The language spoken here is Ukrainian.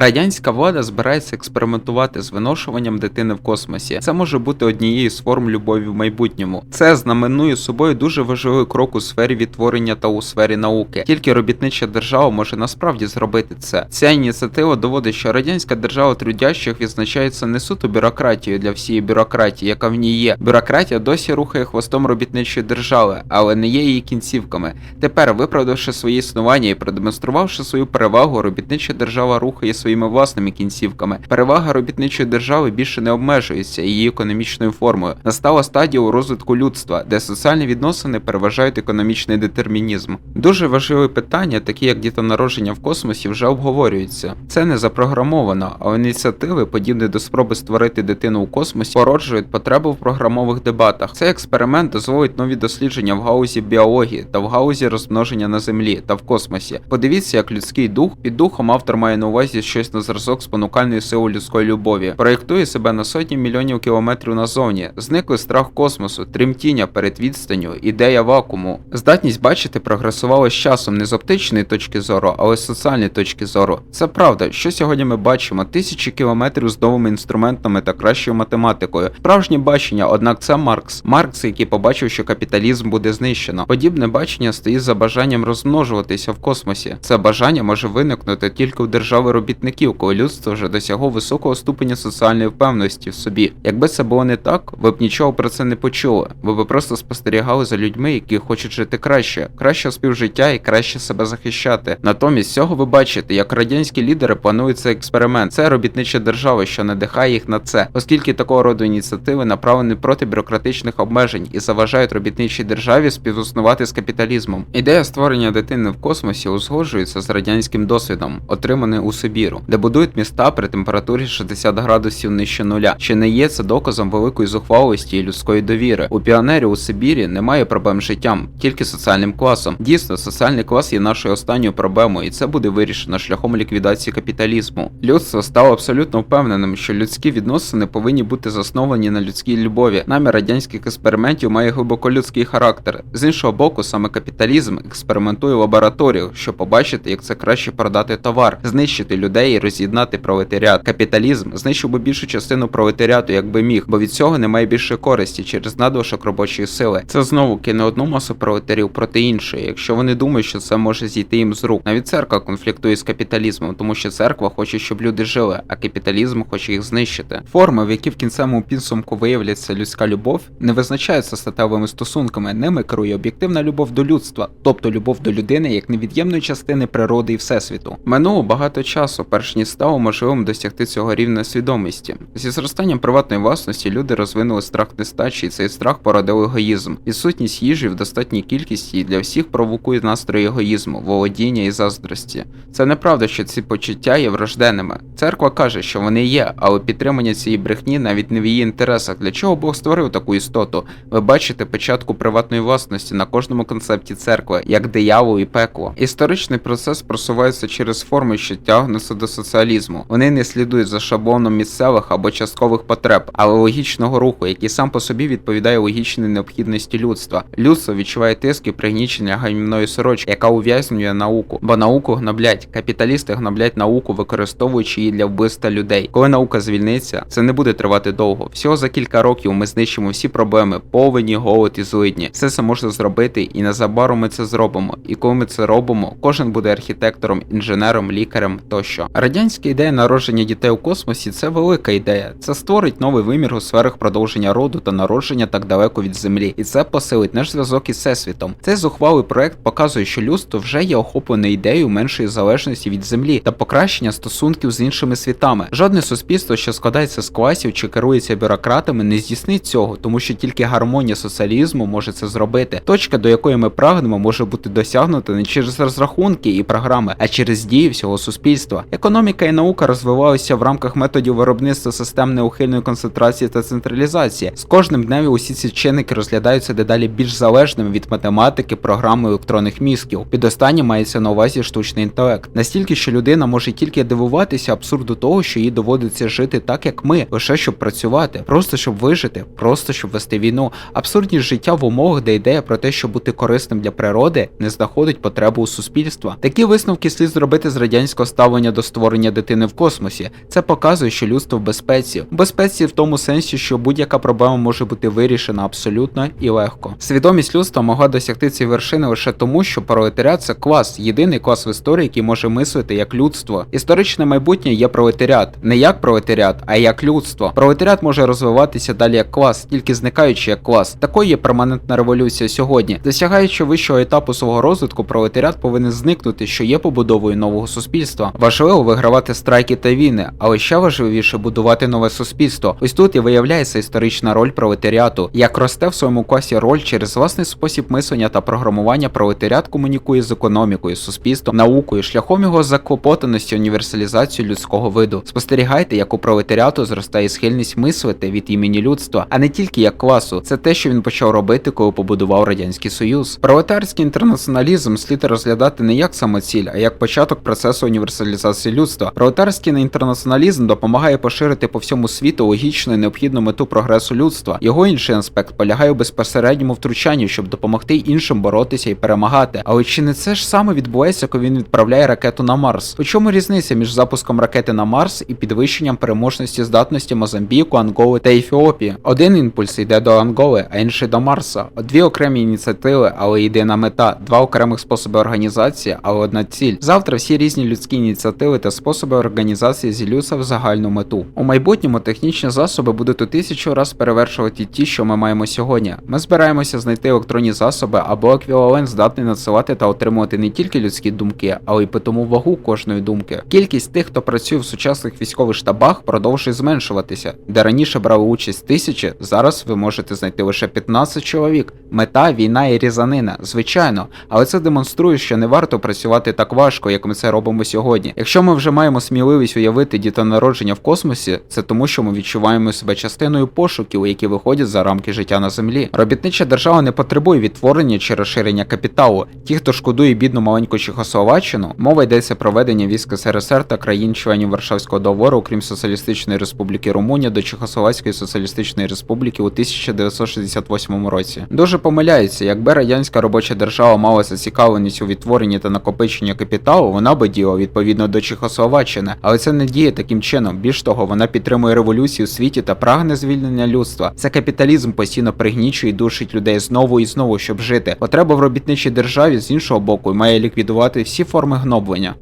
Радянська влада збирається експериментувати з виношуванням дитини в космосі. Це може бути однією з форм любові в майбутньому. Це знаменує собою дуже важливий крок у сфері відтворення та у сфері науки. Тільки робітнича держава може насправді зробити це. Ця ініціатива доводить, що радянська держава трудящих відзначається не суто бюрократією для всієї бюрократії, яка в ній є. Бюрократія досі рухає хвостом робітничої держави, але не є її кінцівками. Тепер, виправдавши своє існування і продемонструвавши свою перевагу, робітнича держава рухає своїми власними кінцівками. Перевага робітничої держави більше не обмежується її економічною формою. Настала стадія у розвитку людства, де соціальні відносини переважають економічний детермінізм. Дуже важливі питання, такі як дітонародження в космосі, вже обговорюються. Це не запрограмовано, а ініціативи, подібні до спроби створити дитину у космосі, породжують потребу в програмових дебатах. Цей експеримент дозволить нові дослідження в гаузі біології та в гаузі розмноження на землі та в космосі. Подивіться, як людський дух під духом автор має на увазі щось на зразок спонукальної сили людської любові, проєктує себе на сотні мільйонів кілометрів назовні, зниклий страх космосу, тремтіння перед відстанню, ідея вакууму. Здатність бачити прогресувала з часом не з оптичної точки зору, але з соціальної точки зору. Це правда, що сьогодні ми бачимо тисячі кілометрів з новими інструментами та кращою математикою. Справжнє бачення, однак, це Маркс. Маркс, який побачив, що капіталізм буде знищено. Подібне бачення стоїть за бажанням розмножуватися в космосі. Це бажання може виникнути тільки у держави робітників, коли людство вже досягло високого ступеня соціальної впевненості в собі. Якби це було не так, ви б нічого про це не почули. Ви б просто спостерігали за людьми, які хочуть жити краще, краще співжиття і краще себе захищати. Натомість цього ви бачите, як радянські лідери планують цей експеримент. Це робітнича держава, що надихає їх на це, оскільки такого роду ініціативи направлені проти бюрократичних обмежень і заважають робітничій державі співіснувати з капіталізмом. Ідея створення дитини в космосі узгоджується з радянським досвідом, отриманий у Сибіру, де будують міста при температурі 60 градусів нижче нуля, що не є це доказом великої зухвалості і людської довіри. У піонерів у Сибірі немає проблем з життям, тільки соціальним класом. Дійсно, соціальний клас є нашою останньою проблемою, і це буде вирішено шляхом ліквідації капіталізму. Людство стало абсолютно впевненим, що людські відносини повинні бути засновані на людській любові. Намір радянських експериментів має глибоко людський характер. З іншого боку, саме капіталізм експериментує в лабораторіях, щоб побачити, як це краще продати товар, знищити людей і роз'єднати пролетаріат. Капіталізм знищив би більшу частину пролетаріату, якби міг, бо від цього немає більше користі через надлишок робочої сили. Це знову кине одну масу пролетарів проти іншої, якщо вони думають, що це може зійти їм з рук. Навіть церква конфліктує з капіталізмом, тому що церква хоче, щоб люди жили, а капіталізм хоче їх знищити. Форми, в які в кінцевому підсумку виявляться людська любов, не визначаються статевими стосунками, ними керує об'єктивна любов до людства, тобто любов до людини як невід'ємної частини природи і всесвіту. Минуло багато часу, перш ніж стало можливим досягти цього рівня свідомості. Зі зростанням приватної власності люди розвинули страх нестачі, і цей страх породив егоїзм. Відсутність їжі в достатній кількості для всіх провокує настрої егоїзму, володіння і заздрості. Це неправда, що ці почуття є врожденними. Церква каже, що вони є, але підтримання цієї брехні навіть не в її інтересах. Для чого Бог створив таку істоту? Ви бачите початку приватної власності на кожному концепті церкви, як диявол і пекло. Історичний процес просувається через форми, що тягнуться до соціалізму. Вони не слідують за шаблоном місцевих або часткових потреб, але логічного руху, який сам по собі відповідає логічній необхідності людства. Людство відчуває тиск і пригнічення гаймної сорочки, яка ув'язнює науку, бо науку гноблять. Капіталісти гноблять науку, використовуючи її для вбивства людей. Коли наука звільниться, це не буде тривати довго. Всього за кілька років ми знищимо всі проблеми, повені, голод і злидні. Все це можна зробити, і незабаром ми це зробимо. І коли ми це робимо, кожен буде архітектором, інженером, лікарем тощо. Радянська ідея народження дітей у космосі це велика ідея. Це створить новий вимір у сферах продовження роду та народження так далеко від землі, і це посилить наш зв'язок із всесвітом. Цей зухвалий проект показує, що людство вже є охоплене ідеєю меншої залежності від землі та покращення стосунків з іншими світами. Жодне суспільство, що складається з класів чи керується бюрократами, не здійснить цього, тому що тільки гармонія соціалізму може це зробити. Точка, до якої ми прагнемо, може бути досягнута не через розрахунки і програми, а через дії всього суспільства. Економіка і наука розвивалися в рамках методів виробництва систем неухильної концентрації та централізації. З кожним днем усі ці чинники розглядаються дедалі більш залежними від математики, програми електронних мізків. Під останнім мається на увазі штучний інтелект. Настільки, що людина може тільки дивуватися абсурду того, що їй доводиться жити так, як ми, лише щоб працювати, просто щоб вижити, просто щоб вести війну. Абсурдність життя в умовах, де ідея про те, щоб бути корисним для природи, не знаходить потребу у суспільства. Такі висновки слід зробити з радянського ставлення до створення дитини в космосі. Це показує, що людство в безпеці. В безпеці в тому сенсі, що будь-яка проблема може бути вирішена абсолютно і легко. Свідомість людства могла досягти цієї вершини лише тому, що пролетаріат це клас, єдиний клас в історії, який може мислити як людство. Історичне майбутнє є пролетаріат, не як пролетаріат, а як людство. Пролетаріат може розвиватися далі як клас, тільки зникаючи як клас. Такою є перманентна революція сьогодні. Досягаючи вищого етапу свого розвитку, пролетаріат повинен зникнути, що є побудовою нового суспільства. Важливо вигравати страйки та війни, але ще важливіше будувати нове суспільство. Ось тут і виявляється історична роль пролетаріату. Як росте в своєму класі роль через власний спосіб мислення та програмування, пролетаріат комунікує з економікою, суспільством, наукою, шляхом його заклопотаності, універсалізацію людського виду. Спостерігайте, як у пролетаріату зростає схильність мислити від імені людства, а не тільки як класу. Це те, що він почав робити, коли побудував радянський союз. Пролетарський інтернаціоналізм слід розглядати не як самоціль, а як початок процесу універсалізації людства. Пролетарський інтернаціоналізм допомагає поширити по всьому світу логічну і необхідну мету прогресу людства. Його інший аспект полягає у безпосередньому втручанні, щоб допомогти іншим боротися і перемагати. Але чи не це ж саме відбувається, коли він відправляє ракету на Марс? У чому різниця між запуском ракети на Марс і підвищенням переможності здатності Мозамбіку, Анголи та Ефіопії? Один імпульс йде до Анголи, а інший до Марса. Дві окремі ініціативи, але єдина мета, два окремих способи організації, але одна ціль. Завтра всі різні людські ініціативи та способи організації зілються в загальну мету. У майбутньому технічні засоби будуть у тисячу раз перевершувати ті, що ми маємо сьогодні. Ми збираємося знайти електронні засоби або еквівалент здатний надсилати та отримувати не тільки людські думки, але й питому вагу кожної думки. Кількість тих, хто працює в сучасних військових штабах, продовжує зменшуватися. Де раніше брали участь тисячі, зараз ви можете знайти лише 15 чоловік. Мета, війна і різанина, звичайно, але це демонструє, що не варто працювати так важко, як ми це робимо сьогодні. Якщо ми вже маємо сміливість уявити дітонародження в космосі, це тому, що ми відчуваємо себе частиною пошуків, які виходять за рамки життя на землі. Робітнича держава не потребує відтворення чи розширення капіталу. Ті, хто шкодує бідну маленьку Чехословаччину, мова йдеться про ведення військ СРСР та країн-членів Варшавського договору, окрім Соціалістичної Республіки Румунія до Чехословацької Соціалістичної Республіки у 1968 році. Дуже помиляється, якби радянська робоча держава мала зацікавленість у відтворенні та накопиченні капіталу, вона би діяла відповідно до Чехословаччини, але це не діє таким чином. Більш того, вона підтримує революцію у світі та прагне звільнення людства. Це капіталізм постійно пригнічує і душить людей знову і знову, щоб жити. Потреба в робітничій державі з іншого боку має ліквідувати всі форми гноблення.